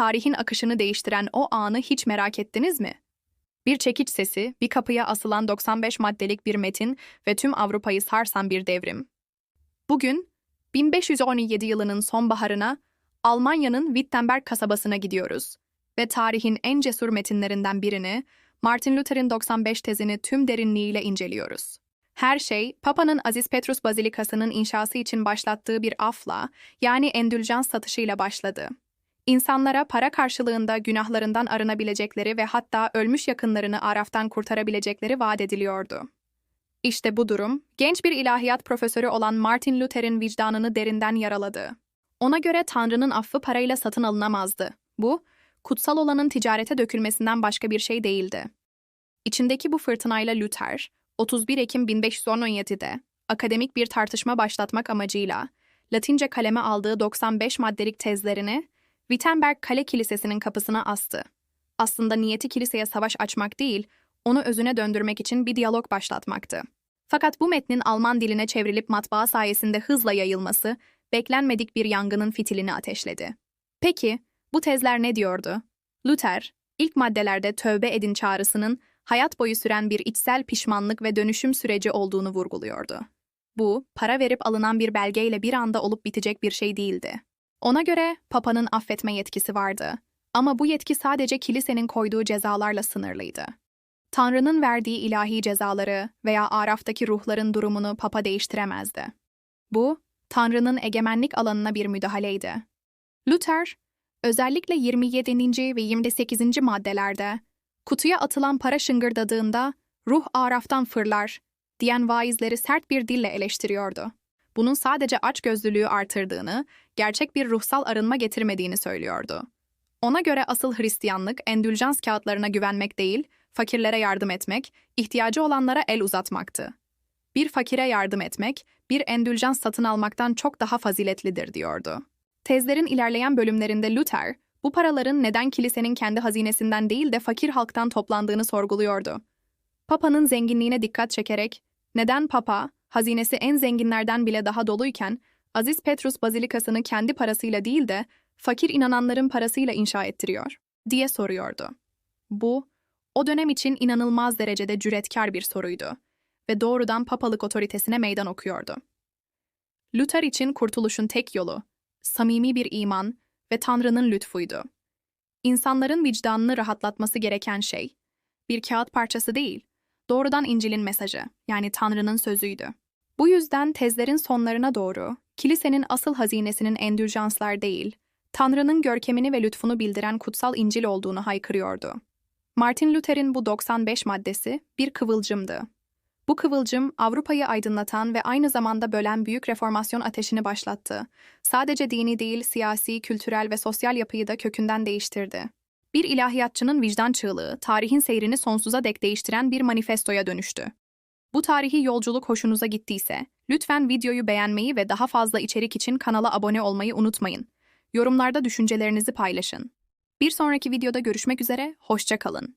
tarihin akışını değiştiren o anı hiç merak ettiniz mi? Bir çekiç sesi, bir kapıya asılan 95 maddelik bir metin ve tüm Avrupa'yı sarsan bir devrim. Bugün 1517 yılının sonbaharına Almanya'nın Wittenberg kasabasına gidiyoruz ve tarihin en cesur metinlerinden birini, Martin Luther'in 95 tezini tüm derinliğiyle inceliyoruz. Her şey, Papa'nın Aziz Petrus Bazilikası'nın inşası için başlattığı bir afla, yani endülcans satışıyla başladı. İnsanlara para karşılığında günahlarından arınabilecekleri ve hatta ölmüş yakınlarını araftan kurtarabilecekleri vaat ediliyordu. İşte bu durum, genç bir ilahiyat profesörü olan Martin Luther'in vicdanını derinden yaraladı. Ona göre Tanrı'nın affı parayla satın alınamazdı. Bu, kutsal olanın ticarete dökülmesinden başka bir şey değildi. İçindeki bu fırtınayla Luther, 31 Ekim 1517'de akademik bir tartışma başlatmak amacıyla Latince kaleme aldığı 95 maddelik tezlerini Wittenberg Kale Kilisesi'nin kapısına astı. Aslında niyeti kiliseye savaş açmak değil, onu özüne döndürmek için bir diyalog başlatmaktı. Fakat bu metnin Alman diline çevrilip matbaa sayesinde hızla yayılması, beklenmedik bir yangının fitilini ateşledi. Peki, bu tezler ne diyordu? Luther, ilk maddelerde tövbe edin çağrısının hayat boyu süren bir içsel pişmanlık ve dönüşüm süreci olduğunu vurguluyordu. Bu, para verip alınan bir belgeyle bir anda olup bitecek bir şey değildi. Ona göre Papa'nın affetme yetkisi vardı. Ama bu yetki sadece kilisenin koyduğu cezalarla sınırlıydı. Tanrı'nın verdiği ilahi cezaları veya Araf'taki ruhların durumunu Papa değiştiremezdi. Bu, Tanrı'nın egemenlik alanına bir müdahaleydi. Luther, özellikle 27. ve 28. maddelerde kutuya atılan para şıngırdadığında ruh Araf'tan fırlar diyen vaizleri sert bir dille eleştiriyordu. Bunun sadece açgözlülüğü artırdığını, gerçek bir ruhsal arınma getirmediğini söylüyordu. Ona göre asıl Hristiyanlık endülcans kağıtlarına güvenmek değil, fakirlere yardım etmek, ihtiyacı olanlara el uzatmaktı. Bir fakire yardım etmek, bir endülcans satın almaktan çok daha faziletlidir diyordu. Tezlerin ilerleyen bölümlerinde Luther, bu paraların neden kilisenin kendi hazinesinden değil de fakir halktan toplandığını sorguluyordu. Papa'nın zenginliğine dikkat çekerek, neden Papa, hazinesi en zenginlerden bile daha doluyken, Aziz Petrus Bazilikası'nı kendi parasıyla değil de fakir inananların parasıyla inşa ettiriyor, diye soruyordu. Bu, o dönem için inanılmaz derecede cüretkar bir soruydu ve doğrudan papalık otoritesine meydan okuyordu. Luther için kurtuluşun tek yolu, samimi bir iman ve Tanrı'nın lütfuydu. İnsanların vicdanını rahatlatması gereken şey, bir kağıt parçası değil, doğrudan İncil'in mesajı, yani Tanrı'nın sözüydü. Bu yüzden tezlerin sonlarına doğru, kilisenin asıl hazinesinin endüljanslar değil, Tanrı'nın görkemini ve lütfunu bildiren kutsal İncil olduğunu haykırıyordu. Martin Luther'in bu 95 maddesi bir kıvılcımdı. Bu kıvılcım Avrupa'yı aydınlatan ve aynı zamanda bölen büyük reformasyon ateşini başlattı. Sadece dini değil, siyasi, kültürel ve sosyal yapıyı da kökünden değiştirdi. Bir ilahiyatçının vicdan çığlığı, tarihin seyrini sonsuza dek değiştiren bir manifestoya dönüştü. Bu tarihi yolculuk hoşunuza gittiyse, lütfen videoyu beğenmeyi ve daha fazla içerik için kanala abone olmayı unutmayın. Yorumlarda düşüncelerinizi paylaşın. Bir sonraki videoda görüşmek üzere, hoşça kalın.